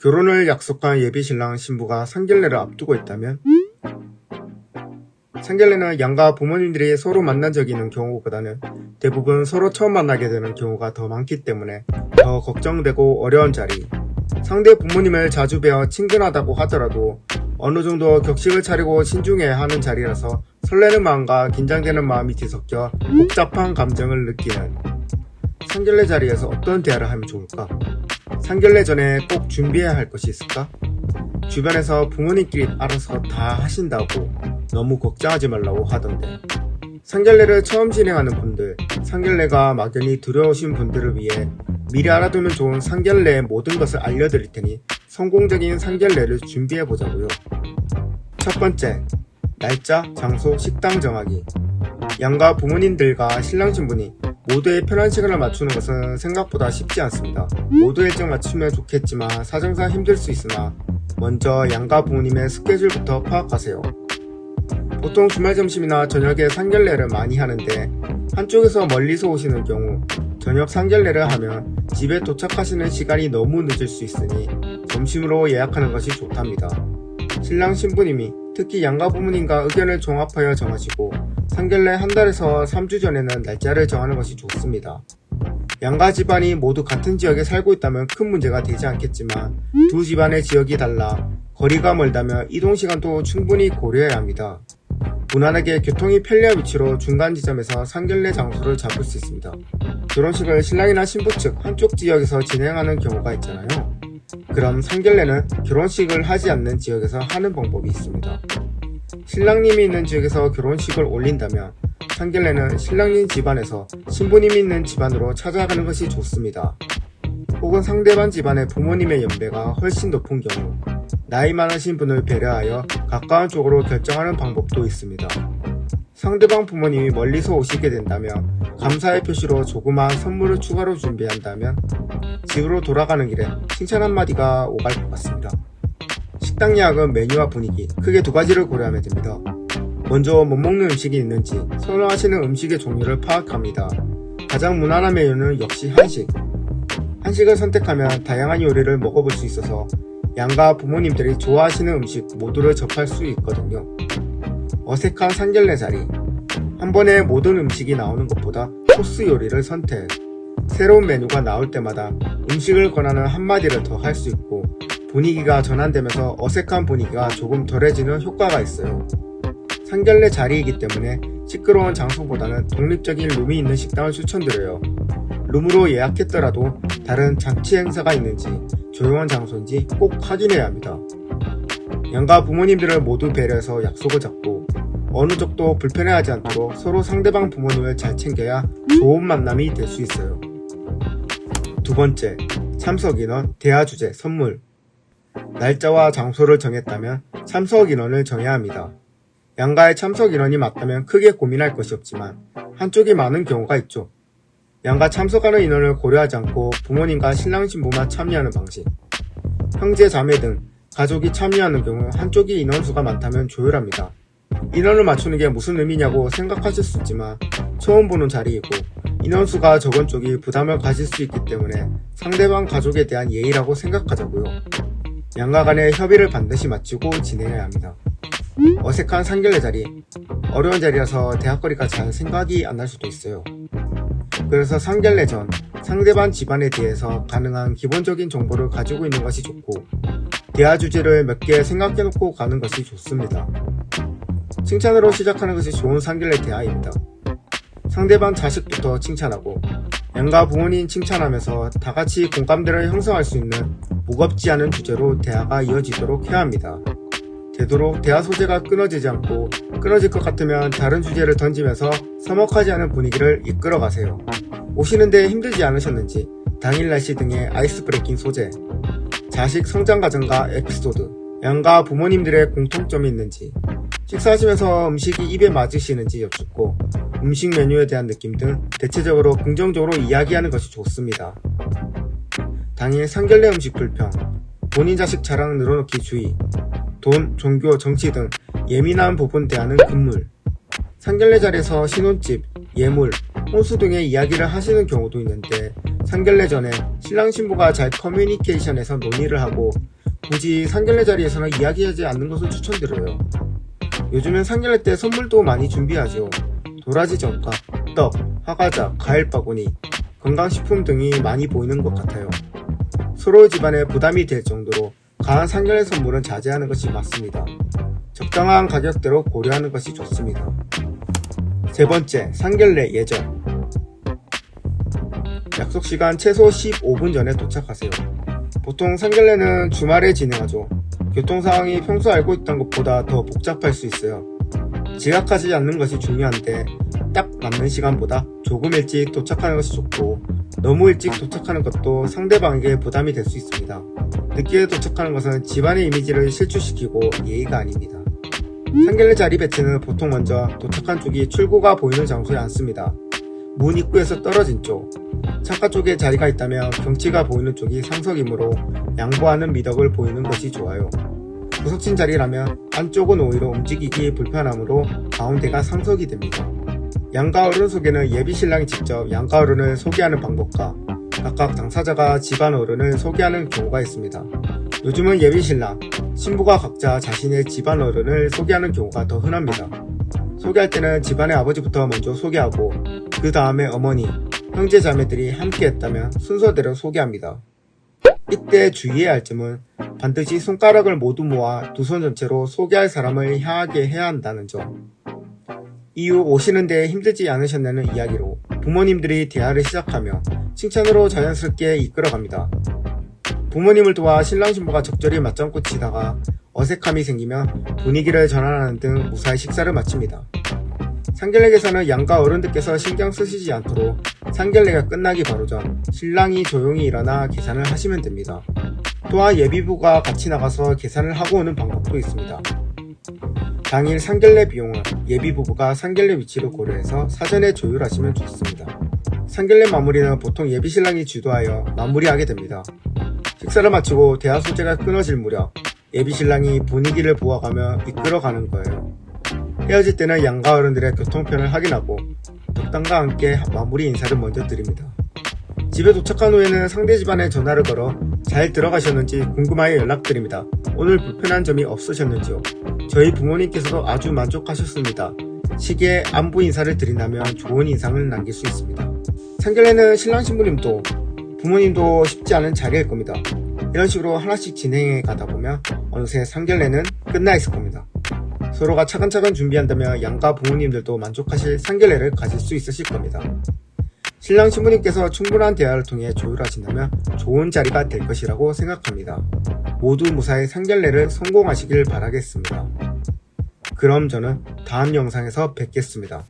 결혼을 약속한 예비 신랑 신부가 상견례를 앞두고 있다면 상견례는 양가 부모님들이 서로 만난 적이 있는 경우보다는 대부분 서로 처음 만나게 되는 경우가 더 많기 때문에 더 걱정되고 어려운 자리. 상대 부모님을 자주 뵈어 친근하다고 하더라도 어느 정도 격식을 차리고 신중해야 하는 자리라서 설레는 마음과 긴장되는 마음이 뒤섞여 복잡한 감정을 느끼는 상견례 자리에서 어떤 대화를 하면 좋을까? 상견례 전에 꼭 준비해야 할 것이 있을까? 주변에서 부모님끼리 알아서 다 하신다고 너무 걱정하지 말라고 하던데 상견례를 처음 진행하는 분들, 상견례가 막연히 두려우신 분들을 위해 미리 알아두면 좋은 상견례의 모든 것을 알려드릴 테니 성공적인 상견례를 준비해 보자고요. 첫 번째, 날짜, 장소, 식당 정하기. 양가 부모님들과 신랑 신부니 모두의 편한 시간을 맞추는 것은 생각보다 쉽지 않습니다. 모두 일정 맞추면 좋겠지만 사정상 힘들 수 있으나 먼저 양가 부모님의 스케줄부터 파악하세요. 보통 주말 점심이나 저녁에 상견례를 많이 하는데 한쪽에서 멀리서 오시는 경우 저녁 상견례를 하면 집에 도착하시는 시간이 너무 늦을 수 있으니 점심으로 예약하는 것이 좋답니다. 신랑 신부님이 특히 양가 부모님과 의견을 종합하여 정하시고 상견례 한 달에서 3주 전에는 날짜를 정하는 것이 좋습니다. 양가 집안이 모두 같은 지역에 살고 있다면 큰 문제가 되지 않겠지만 두 집안의 지역이 달라 거리가 멀다면 이동 시간도 충분히 고려해야 합니다. 무난하게 교통이 편리한 위치로 중간 지점에서 상견례 장소를 잡을 수 있습니다. 결혼식을 신랑이나 신부 측 한쪽 지역에서 진행하는 경우가 있잖아요. 그럼 상견례는 결혼식을 하지 않는 지역에서 하는 방법이 있습니다. 신랑님이 있는 지역에서 결혼식을 올린다면 상견례는 신랑님 집안에서 신부님이 있는 집안으로 찾아가는 것이 좋습니다. 혹은 상대방 집안의 부모님의 연배가 훨씬 높은 경우 나이 많으신 분을 배려하여 가까운 쪽으로 결정하는 방법도 있습니다. 상대방 부모님이 멀리서 오시게 된다면 감사의 표시로 조그마한 선물을 추가로 준비한다면 집으로 돌아가는 길에 칭찬 한마디가 오갈 것 같습니다. 식당 예약은 메뉴와 분위기 크게 두 가지를 고려하면 됩니다. 먼저 못 먹는 음식이 있는지 선호하시는 음식의 종류를 파악합니다. 가장 무난한 메뉴는 역시 한식. 한식을 선택하면 다양한 요리를 먹어볼 수 있어서 양가 부모님들이 좋아하시는 음식 모두를 접할 수 있거든요. 어색한 상견례 자리. 한 번에 모든 음식이 나오는 것보다 코스 요리를 선택. 새로운 메뉴가 나올 때마다 음식을 권하는 한마디를 더 할 수 있고 분위기가 전환되면서 어색한 분위기가 조금 덜해지는 효과가 있어요. 상견례 자리이기 때문에 시끄러운 장소보다는 독립적인 룸이 있는 식당을 추천드려요. 룸으로 예약했더라도 다른 잔치 행사가 있는지 조용한 장소인지 꼭 확인해야 합니다. 양가 부모님들을 모두 배려해서 약속을 잡고 어느 쪽도 불편해하지 않도록 서로 상대방 부모님을 잘 챙겨야 좋은 만남이 될 수 있어요. 두 번째, 참석 인원, 대화 주제, 선물. 날짜와 장소를 정했다면 참석 인원을 정해야 합니다. 양가의 참석 인원이 맞다면 크게 고민할 것이 없지만 한쪽이 많은 경우가 있죠. 양가 참석하는 인원을 고려하지 않고 부모님과 신랑 신부만 참여하는 방식. 형제 자매 등 가족이 참여하는 경우 한쪽이 인원수가 많다면 조율합니다. 인원을 맞추는 게 무슨 의미냐고 생각하실 수 있지만 처음 보는 자리이고 인원수가 적은 쪽이 부담을 가질 수 있기 때문에 상대방 가족에 대한 예의라고 생각하자고요. 양가 간의 협의를 반드시 마치고 진행해야 합니다. 어색한 상견례 자리, 어려운 자리라서 대학거리가 잘 생각이 안 날 수도 있어요. 그래서 상견례 전 상대방 집안에 대해서 가능한 기본적인 정보를 가지고 있는 것이 좋고 대화 주제를 몇 개 생각해 놓고 가는 것이 좋습니다. 칭찬으로 시작하는 것이 좋은 상견례 대화입니다. 상대방 자식부터 칭찬하고 양가 부모님 칭찬하면서 다 같이 공감대를 형성할 수 있는 무겁지 않은 주제로 대화가 이어지도록 해야 합니다. 되도록 대화 소재가 끊어지지 않고 끊어질 것 같으면 다른 주제를 던지면서 서먹하지 않은 분위기를 이끌어 가세요. 오시는데 힘들지 않으셨는지 당일 날씨 등의 아이스 브레이킹 소재, 자식 성장 과정과 에피소드, 양가 부모님들의 공통점이 있는지, 식사하시면서 음식이 입에 맞으시는지 여쭙고 음식 메뉴에 대한 느낌 등 대체적으로 긍정적으로 이야기하는 것이 좋습니다. 당일 상견례 음식 불평, 본인 자식 자랑 늘어놓기 주의, 돈, 종교, 정치 등 예민한 부분 대하는 금물, 상견례 자리에서 신혼집, 예물, 혼수 등의 이야기를 하시는 경우도 있는데 상견례 전에 신랑 신부가 잘 커뮤니케이션에서 논의를 하고 굳이 상견례 자리에서는 이야기하지 않는 것을 추천드려요. 요즘엔 상견례 때 선물도 많이 준비하죠. 도라지 전과, 떡, 화과자, 과일 바구니, 건강식품 등이 많이 보이는 것 같아요. 서로 집안에 부담이 될 정도로 강한 상견례 선물은 자제하는 것이 맞습니다. 적당한 가격대로 고려하는 것이 좋습니다. 세 번째, 상견례 예정. 약속 시간 최소 15분 전에 도착하세요. 보통 상견례는 주말에 진행하죠. 교통 상황이 평소 알고 있던 것보다 더 복잡할 수 있어요. 지각하지 않는 것이 중요한데 딱 맞는 시간보다 조금 일찍 도착하는 것이 좋고 너무 일찍 도착하는 것도 상대방에게 부담이 될 수 있습니다. 늦게 도착하는 것은 집안의 이미지를 실추시키고 예의가 아닙니다. 상견례 자리 배치는 보통 먼저 도착한 쪽이 출구가 보이는 장소에 앉습니다. 문 입구에서 떨어진 쪽, 창가 쪽에 자리가 있다면 경치가 보이는 쪽이 상석이므로 양보하는 미덕을 보이는 것이 좋아요. 구석진 자리라면 안쪽은 오히려 움직이기 불편하므로 가운데가 상석이 됩니다. 양가 어른 소개는 예비 신랑이 직접 양가 어른을 소개하는 방법과 각각 당사자가 집안 어른을 소개하는 경우가 있습니다. 요즘은 예비 신랑, 신부가 각자 자신의 집안 어른을 소개하는 경우가 더 흔합니다. 소개할 때는 집안의 아버지부터 먼저 소개하고 그 다음에 어머니, 형제 자매들이 함께 했다면 순서대로 소개합니다. 이때 주의해야 할 점은 반드시 손가락을 모두 모아 두 손 전체로 소개할 사람을 향하게 해야 한다는 점. 이후 오시는데 힘들지 않으셨냐는 이야기로 부모님들이 대화를 시작하며 칭찬으로 자연스럽게 이끌어갑니다. 부모님을 도와 신랑 신부가 적절히 맞장구 치다가 어색함이 생기면 분위기를 전환하는 등 무사히 식사를 마칩니다. 상견례에서는 양가 어른들께서 신경 쓰시지 않도록 상견례가 끝나기 바로 전 신랑이 조용히 일어나 계산을 하시면 됩니다. 또한 예비부가 같이 나가서 계산을 하고 오는 방법도 있습니다. 당일 상견례 비용은 예비 부부가 상견례 위치를 고려해서 사전에 조율하시면 좋습니다. 상견례 마무리는 보통 예비 신랑이 주도하여 마무리하게 됩니다. 식사를 마치고 대화 소재가 끊어질 무렵 예비 신랑이 분위기를 보아가며 이끌어가는 거예요. 헤어질 때는 양가 어른들의 교통편을 확인하고 덕담과 함께 마무리 인사를 먼저 드립니다. 집에 도착한 후에는 상대 집안에 전화를 걸어 잘 들어가셨는지 궁금하여 연락드립니다. 오늘 불편한 점이 없으셨는지요? 저희 부모님께서도 아주 만족하셨습니다. 시기에 안부 인사를 드린다면 좋은 인상을 남길 수 있습니다. 상견례는 신랑 신부님도 부모님도 쉽지 않은 자리일 겁니다. 이런 식으로 하나씩 진행해 가다 보면 어느새 상견례는 끝나 있을 겁니다. 서로가 차근차근 준비한다면 양가 부모님들도 만족하실 상견례를 가질 수 있으실 겁니다. 신랑 신부님께서 충분한 대화를 통해 조율하신다면 좋은 자리가 될 것이라고 생각합니다. 모두 무사히 상견례를 성공하시길 바라겠습니다. 그럼 저는 다음 영상에서 뵙겠습니다.